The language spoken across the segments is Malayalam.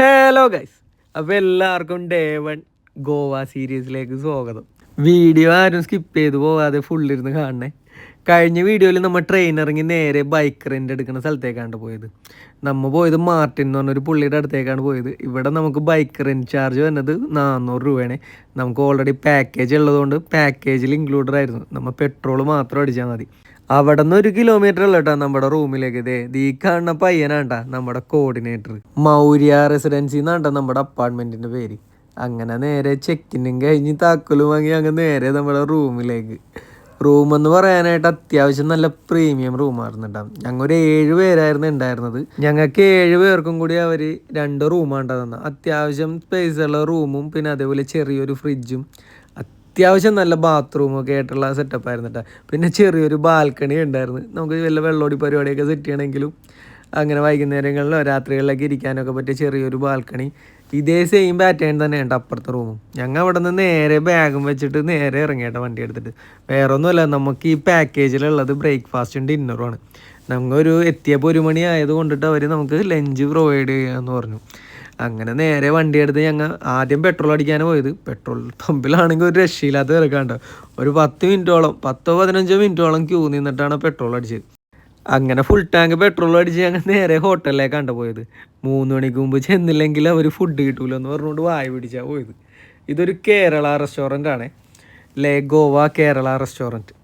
ഹലോ ഗൈസ് അപ്പോൾ എല്ലാവർക്കും ഡേ വൺ ഗോവ സീരീസിലേക്ക് സ്വാഗതം. വീഡിയോ ആരും സ്കിപ്പ് ചെയ്ത് പോകാതെ ഫുള്ളിരുന്ന് കാണണേ. കഴിഞ്ഞ വീഡിയോയിൽ നമ്മൾ ട്രെയിൻ ഇറങ്ങി നേരെ ബൈക്ക് റെന്റ് എടുക്കുന്ന സ്ഥലത്തേക്കാണ് പോയത്. നമ്മൾ പോയത് മാർട്ടിൻ എന്ന് പറഞ്ഞൊരു പുള്ളിയുടെ അടുത്തേക്കാണ് പോയത്. ഇവിടെ നമുക്ക് ബൈക്ക് റെന്റ് ചാർജ് വരുന്നത് നാനൂറ് രൂപയാണ്. നമുക്ക് ഓൾറെഡി പാക്കേജ് ഉള്ളതുകൊണ്ട് പാക്കേജിൽ ഇൻക്ലൂഡഡ് ആയിരുന്നു. നമ്മൾ പെട്രോൾ മാത്രം അടിച്ചാൽ മതി. അവിടെ നിന്ന് ഒരു കിലോമീറ്റർ അല്ല കേട്ടോ നമ്മുടെ റൂമിലേക്ക്. ഇതേ ഈ കാണുന്ന പയ്യനാണ്ടാ നമ്മുടെ കോർഡിനേറ്റർ മൗര്യ റെസിഡൻസി എന്നാണ്ടാ നമ്മുടെ അപ്പാർട്ട്മെന്റിന്റെ പേര്. അങ്ങനെ നേരെ ചെക്കിനും കഴിഞ്ഞ് താക്കോലും വാങ്ങി അങ്ങ് നേരെ നമ്മുടെ റൂമിലേക്ക്. റൂം എന്ന് പറയാനായിട്ട് അത്യാവശ്യം നല്ല പ്രീമിയം റൂമായിരുന്നു കേട്ടോ ഞങ്ങൾ ഒരു ഏഴ് പേരായിരുന്നു ഉണ്ടായിരുന്നത് ഞങ്ങൾക്ക് ഏഴ് പേർക്കും കൂടി അവർ രണ്ട് റൂമാണ് തന്നെ അത്യാവശ്യം സ്പേസ് ഉള്ള റൂമും പിന്നെ അതേപോലെ ചെറിയൊരു ഫ്രിഡ്ജും അത്യാവശ്യം നല്ല ബാത്റൂം ഒക്കെ ആയിട്ടുള്ള സെറ്റപ്പ് ആയിരുന്നു കേട്ടോ പിന്നെ ചെറിയൊരു ബാൽക്കണി ഉണ്ടായിരുന്നു. നമുക്ക് വല്ല വെള്ളോടി പരിപാടിയൊക്കെ സെറ്റ് ചെയ്യണമെങ്കിലും അങ്ങനെ വൈകുന്നേരങ്ങളിലോ രാത്രികളിലൊക്കെ ഇരിക്കാനൊക്കെ പറ്റിയ ചെറിയൊരു ബാൽക്കണി ഇതേ സെയിം പാറ്റേൺ തന്നെ ഉണ്ട് അപ്പുറത്തെ റൂമും ഞങ്ങൾ അവിടെ നിന്ന് നേരെ ബാഗും വെച്ചിട്ട് നേരെ ഇറങ്ങിയിട്ട് വണ്ടി എടുത്തിട്ട്. വേറെ ഒന്നുമല്ല നമുക്ക് ഈ പാക്കേജിലുള്ളത് ബ്രേക്ക്ഫാസ്റ്റും ഡിന്നറുമാണ് നമുക്കൊരു എത്തിയപ്പോൾ ഒരു മണി ആയത് കൊണ്ടിട്ട് അവർ നമുക്ക് ലഞ്ച് പ്രൊവൈഡ് ചെയ്യാമെന്ന് പറഞ്ഞു. അങ്ങനെ നേരെ വണ്ടി എടുത്ത് ഞങ്ങൾ ആദ്യം പെട്രോൾ അടിക്കാനാണ് പോയത്. പെട്രോൾ പമ്പിലാണെങ്കിൽ ഒരു രക്ഷയില്ലാത്ത തിരക്കാണ്ട് ഒരു പത്ത് മിനിറ്റോളം പത്തോ പതിനഞ്ചോ മിനിറ്റോളം ക്യൂ നിന്നിട്ടാണ് പെട്രോൾ അടിച്ചത്. അങ്ങനെ ഫുൾ ടാങ്ക് പെട്രോൾ അടിച്ച് ഞങ്ങൾ നേരെ ഹോട്ടലിലേക്കാണ് പോയത്. മൂന്ന് മണിക്ക് മുമ്പ് ചെന്നില്ലെങ്കിൽ അവർ ഫുഡ് കിട്ടൂല എന്ന് പറഞ്ഞുകൊണ്ട് വായ പിടിച്ചാണ് പോയത്. ഇതൊരു കേരള റെസ്റ്റോറന്റ് ആണ്. ലേ ഗോവ കേരള റെസ്റ്റോറന്റ്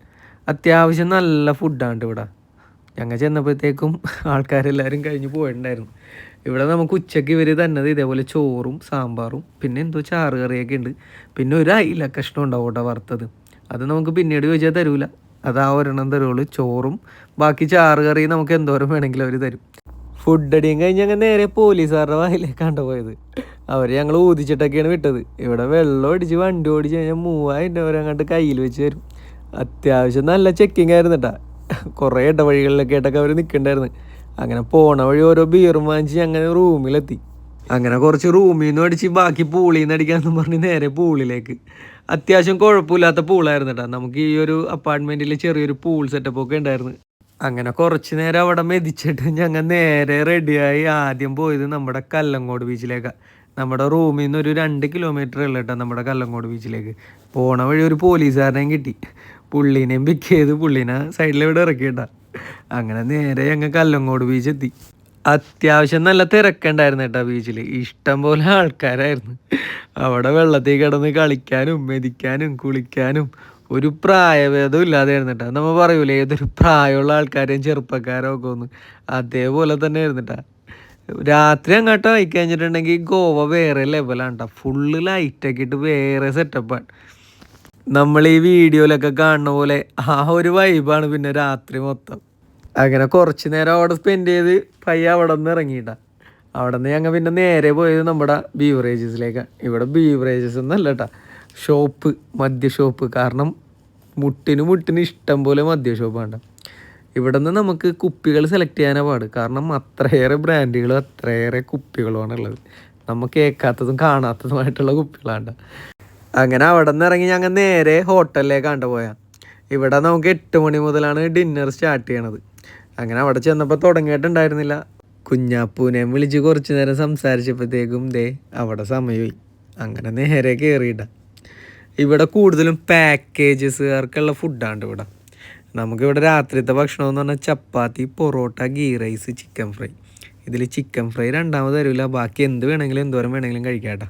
അത്യാവശ്യം നല്ല ഫുഡാണ് ഇവിടെ. ഞങ്ങൾ ചെന്നപ്പോഴത്തേക്കും ആൾക്കാരെല്ലാവരും കഴിഞ്ഞ് പോയിട്ടുണ്ടായിരുന്നു. ഇവിടെ നമുക്ക് ഉച്ചയ്ക്ക് ഇവർ തന്നത് ഇതേപോലെ ചോറും സാമ്പാറും പിന്നെ എന്തോ ചാറ് കറിയൊക്കെ ഉണ്ട്. പിന്നെ ഒരു അയില കഷ്ണം ഉണ്ടാവും കേട്ടോ വറുത്തത്. അത് നമുക്ക് പിന്നീട് ചോദിച്ചാൽ തരൂല. അത് ആ ഒരെണ്ണം തരുള്ളൂ. ചോറും ബാക്കി ചാറ് കറി നമുക്ക് എന്തോരം വേണമെങ്കിലും അവർ തരും. ഫുഡ് അടിയും കഴിഞ്ഞ് ഞങ്ങൾ നേരെ പോലീസുകാരുടെ വായിലേക്കാണ് പോയത്. അവർ ഞങ്ങൾ ഊതിച്ചിട്ടൊക്കെയാണ് വിട്ടത്. ഇവിടെ വെള്ളം അടിച്ച് വണ്ടി ഓടിച്ച് കഴിഞ്ഞാൽ മൂവായിരം രൂപ അങ്ങോട്ട് കയ്യിൽ വെച്ച് തരും. അത്യാവശ്യം നല്ല ചെക്കിംഗ് ആയിരുന്നു കേട്ടാ കുറേ ഇടവഴികളിലൊക്കെ ആയിട്ടൊക്കെ അവർ നിൽക്കണ്ടായിരുന്നു അങ്ങനെ പോണ വഴി ഓരോ ബീറും വാങ്ങിച്ച് അങ്ങനെ റൂമിലെത്തി. അങ്ങനെ കുറച്ച് റൂമിൽ നിന്ന് അടിച്ച് ബാക്കി പൂളിൽ നിന്ന് അടിക്കാമെന്ന് പറഞ്ഞ് നേരെ പൂളിലേക്ക്. അത്യാവശ്യം കുഴപ്പമില്ലാത്ത പൂളായിരുന്നു കേട്ടോ നമുക്ക് ഈ ഒരു അപ്പാർട്ട്മെന്റിൽ ചെറിയൊരു പൂൾ സെറ്റപ്പ് ഒക്കെ ഉണ്ടായിരുന്നു. അങ്ങനെ കുറച്ച് നേരം അവിടെ മെതിച്ചിട്ട് ഞങ്ങൾ നേരെ റെഡിയായി ആദ്യം പോയത് നമ്മുടെ കല്ലങ്കോട് ബീച്ചിലേക്കാണ് നമ്മുടെ റൂമിൽ നിന്ന് ഒരു രണ്ട് കിലോമീറ്റർ ഉള്ള കേട്ടോ നമ്മുടെ കല്ലങ്കോട് ബീച്ചിലേക്ക് പോണ വഴി ഒരു പോലീസുകാരനെയും കിട്ടി. പുള്ളീനെയും പിക്ക് ചെയ്ത് പുള്ളീനെ സൈഡിലെവിടെ ഇറക്കിയിട്ട. അങ്ങനെ നേരെ ഞങ്ങൾ കല്ലങ്ങോട് ബീച്ച് എത്തി. അത്യാവശ്യം നല്ല തിരക്കുണ്ടായിരുന്നു കേട്ടോ ബീച്ചിൽ ഇഷ്ടം പോലെ ആൾക്കാരായിരുന്നു. അവിടെ വെള്ളത്തിൽ കിടന്ന് കളിക്കാനും മെതിക്കാനും കുളിക്കാനും ഒരു പ്രായഭേദം ഇല്ലാതെയായിരുന്നു കേട്ടോ. നമ്മൾ പറയൂലേ ഏതൊരു പ്രായമുള്ള ആൾക്കാരെയും ചെറുപ്പക്കാരോ ഒക്കെ ഒന്ന് അതേപോലെ തന്നെ ആയിരുന്നു കേട്ടോ. രാത്രി അങ്ങോട്ട് ആയി കഴിഞ്ഞിട്ടുണ്ടെങ്കിൽ ഗോവ വേറെ ലെവലാണ് കേട്ടോ. ഫുള്ള് ലൈറ്റൊക്കെ ഇട്ട് വേറെ സെറ്റപ്പാണ് നമ്മൾ ഈ വീഡിയോയിലൊക്കെ കാണുന്ന പോലെ ആ ഒരു വൈബാണ് പിന്നെ രാത്രി മൊത്തം. അങ്ങനെ കുറച്ച് നേരം അവിടെ സ്പെൻഡ് ചെയ്ത് പയ്യ അവിടെ നിന്ന് ഇറങ്ങിയിട്ട. അവിടെ നിന്ന് ഞങ്ങൾ പിന്നെ നേരെ പോയത് നമ്മുടെ ബീവറേജസിലേക്കാണ് ഇവിടെ ബീവറേജസ് എന്നല്ല കേട്ടാ ഷോപ്പ് മദ്യ ഷോപ്പ് കാരണം മുട്ടിന് മുട്ടിന് ഇഷ്ടം പോലെ മദ്യ ഷോപ്പാണ് ഇവിടെ നിന്ന് നമുക്ക് കുപ്പികൾ സെലക്ട് ചെയ്യാനാണ് പാട്. കാരണം അത്രയേറെ ബ്രാൻഡുകളും അത്രയേറെ കുപ്പികളുമാണ് ഉള്ളത്. നമുക്ക് കേൾക്കാത്തതും കാണാത്തതുമായിട്ടുള്ള കുപ്പികളാണ് അങ്ങനെ അവിടെ നിന്ന് ഇറങ്ങി ഞങ്ങൾ നേരെ ഹോട്ടലിലേക്കാണ്ട് പോയാ. ഇവിടെ നമുക്ക് എട്ട് മണി മുതലാണ് ഡിന്നർ സ്റ്റാർട്ട് ചെയ്യണത്. അങ്ങനെ അവിടെ ചെന്നപ്പോൾ തുടങ്ങിയിട്ടുണ്ടായിരുന്നില്ല. കുഞ്ഞാപ്പൂനെ വിളിച്ച് കുറച്ച് നേരം സംസാരിച്ചപ്പോഴത്തേക്കും ദേ അവിടെ സമയമായി. അങ്ങനെ നേരെ കയറിയിട്ട ഇവിടെ കൂടുതലും പാക്കേജസുകാർക്കുള്ള ഫുഡാണ് ഇവിടെ. നമുക്കിവിടെ രാത്രിത്തെ ഭക്ഷണം എന്ന് പറഞ്ഞാൽ chapati parotta ghee rice chicken fry ഇതിൽ ചിക്കൻ ഫ്രൈ രണ്ടാമത് തരില്ല ബാക്കി എന്ത് വേണമെങ്കിലും എന്തോരം വേണമെങ്കിലും കഴിക്കാട്ടോ.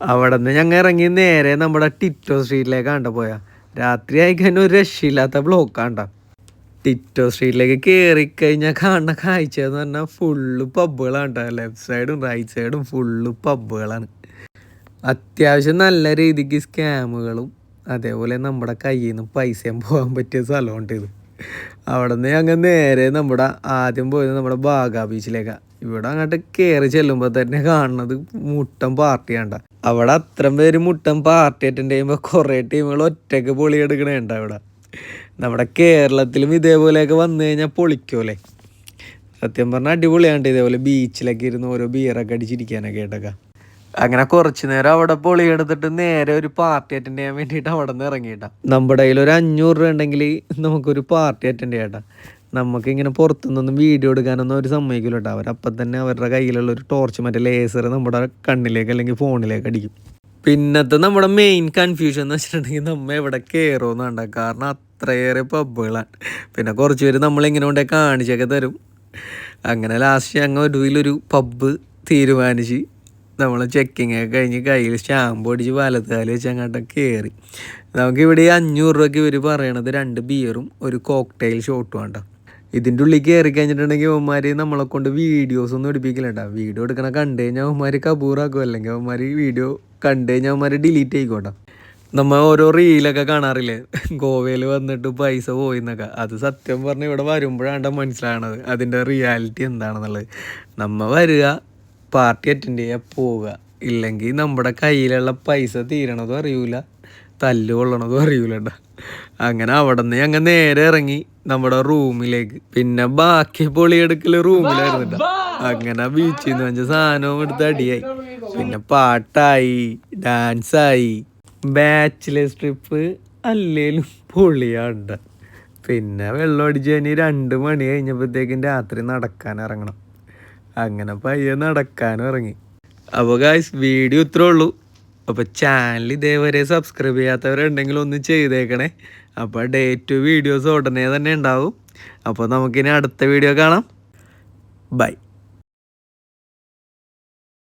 അവിടെ നിന്ന് ഞങ്ങൾ ഇറങ്ങി നേരെ നമ്മുടെ ടിറ്റോ സ്ട്രീറ്റിലേക്ക് കണ്ട പോയാ. രാത്രി ആയിക്കഴിഞ്ഞ ഒരു രക്ഷയില്ലാത്ത ബ്ലോക്കാണ്ട ടിറ്റോ സ്ട്രീറ്റിലേക്ക് കയറി കഴിഞ്ഞാൽ കാണുന്ന കാഴ്ച എന്ന് പറഞ്ഞാൽ ഫുള്ള് പബ്ബുകളാണ് ലെഫ്റ്റ് സൈഡും റൈറ്റ് സൈഡും ഫുള്ള് പബ്ബുകളാണ് അത്യാവശ്യം നല്ല രീതിക്ക് സ്കാമുകളും അതേപോലെ നമ്മുടെ കയ്യിൽ നിന്ന് പൈസയും പോകാൻ പറ്റിയ സ്ഥലമുണ്ട് ഇത്. അവിടെ നിന്ന് ഞങ്ങൾ നേരെ നമ്മുടെ ആദ്യം പോയത് നമ്മുടെ ബാഗ ബീച്ചിലേക്കാണ് ഇവിടെ അങ്ങോട്ട് കയറി ചെല്ലുമ്പോൾ തന്നെ കാണുന്നത് മുട്ടൻ പാർട്ടിയാണ്ട. അവിടെ അത്രയും പേര് മുട്ടൻ പാർട്ടി അറ്റൻഡ് ചെയ്യുമ്പോൾ കുറേ ടീമുകൾ ഒറ്റയ്ക്ക് പൊളി എടുക്കണേണ്ട അവിടെ നമ്മുടെ കേരളത്തിലും ഇതേപോലെയൊക്കെ വന്നു കഴിഞ്ഞാൽ പൊളിക്കൂലേ. സത്യം പറഞ്ഞാൽ അടിപൊളിയാണ്ട് ഇതേപോലെ ബീച്ചിലൊക്കെ ഇരുന്ന് ഓരോ ബിയറൊക്കെ അടിച്ചിരിക്കാനൊക്കെ ആയിട്ടൊക്കെ അങ്ങനെ കുറച്ച് നേരം അവിടെ പൊളി എടുത്തിട്ട് നേരെ ഒരു പാർട്ടി അറ്റൻഡ് ചെയ്യാൻ വേണ്ടിയിട്ട് അവിടെ നിന്ന് ഇറങ്ങിയിട്ടാ. നമ്മുടെ കയ്യിൽ ഒരു അഞ്ഞൂറ് രൂപ ഉണ്ടെങ്കിൽ നമുക്കൊരു പാർട്ടി അറ്റൻഡ് ചെയ്യട്ടാ. നമുക്കിങ്ങനെ പുറത്തുനിന്നൊന്നും വീഡിയോ എടുക്കാനൊന്നും അവർ സമ്മതിക്കില്ല കേട്ടോ അവരപ്പം തന്നെ അവരുടെ കയ്യിലുള്ള ഒരു ടോർച്ച് മറ്റേ ലേസർ നമ്മുടെ കണ്ണിലേക്ക് അല്ലെങ്കിൽ ഫോണിലേക്ക് അടിക്കും. പിന്നത്തെ നമ്മുടെ മെയിൻ കൺഫ്യൂഷൻ എന്ന് വെച്ചിട്ടുണ്ടെങ്കിൽ നമ്മൾ എവിടെ കയറുമെന്നാണ്ട കാരണം അത്രയേറെ പബ്ബുകളാണ് പിന്നെ കുറച്ച് പേര് നമ്മളിങ്ങനെ കൊണ്ടേ കാണിച്ചൊക്കെ തരും. അങ്ങനെ ലാസ്റ്റ് ഞങ്ങൾ ഒടുവിലൊരു പബ്ബ് തീരുമാനിച്ച് നമ്മൾ ചെക്കിങ് ഒക്കെ കഴിഞ്ഞ് കയ്യിൽ സ്റ്റാമ്പ് അടിച്ച് വലത്തുകാൽ വെച്ച് അങ്ങോട്ടൊക്കെ കയറി നമുക്കിവിടെ അഞ്ഞൂറ് രൂപയ്ക്ക് ഇവർ പറയണത് രണ്ട് ബിയറും ഒരു കോക്ടെയിൽ ഷോട്ടും വേണ്ട ഇതിന്റെ ഉള്ളിൽ കയറി കഴിഞ്ഞിട്ടുണ്ടെങ്കിൽ അവന്മാർ നമ്മളെ കൊണ്ട് വീഡിയോസ് ഒന്നും എടുപ്പിക്കില്ല കേട്ടോ വീഡിയോ എടുക്കണ കണ്ടു കഴിഞ്ഞാൽ അവന്മാർ കബൂറാക്കും. അല്ലെങ്കിൽ അവന്മാർ വീഡിയോ കണ്ടു കഴിഞ്ഞാൽ അവന്മാർ ഡിലീറ്റ് ആയിക്കോട്ടെ. നമ്മൾ ഓരോ റീലൊക്കെ കാണാറില്ലേ? ഗോവയിൽ വന്നിട്ട് പൈസ പോയി എന്നൊക്കെ. അത് സത്യം പറഞ്ഞ് ഇവിടെ വരുമ്പോഴാണ് മനസ്സിലാകണത് അതിന്റെ റിയാലിറ്റി എന്താണെന്നുള്ളത്. നമ്മൾ വരിക പാർട്ടി അറ്റൻഡ് ചെയ്യുക പോവുക. ഇല്ലെങ്കിൽ നമ്മുടെ കയ്യിലുള്ള പൈസ തീരണതും അറിയൂല. തല്ല് കൊള്ളണതും അറിയൂലണ്ട അങ്ങനെ അവിടെ നിന്ന് ഞങ്ങൾ നേരെ ഇറങ്ങി നമ്മുടെ റൂമിലേക്ക്. പിന്നെ ബാക്കി പൊളിയെടുക്കൽ റൂമിലായിരുന്നു ട്ടോ. അങ്ങനെ ബീച്ചിൽ നിന്ന് വെച്ച സാധനവും എടുത്ത് അടിയായി. പിന്നെ പാട്ടായി ഡാൻസായി ബാച്ചിലേഴ്സ് ട്രിപ്പ് അല്ലേലും പൊളിയാണ്ട. പിന്നെ വെള്ളം അടിച്ച് കഴിഞ്ഞ് രണ്ട് മണി കഴിഞ്ഞപ്പോഴത്തേക്കും രാത്രി നടക്കാൻ ഇറങ്ങണം. അങ്ങനെ പയ്യെ നടക്കാനും ഇറങ്ങി. അപ്പോൾ ഗായ്സ് വീഡിയോ ഇത്രേ ഉള്ളൂ. അപ്പോൾ ചാനൽ ഇതേവരെ സബ്സ്ക്രൈബ് ചെയ്യാത്തവരുണ്ടെങ്കിൽ ഒന്ന് ചെയ്തേക്കണേ. അപ്പോൾ ഡേ ടു വീഡിയോസ് ഉടനെ തന്നെ ഉണ്ടാവും. അപ്പോൾ നമുക്കിനി അടുത്ത വീഡിയോ കാണാം. ബൈ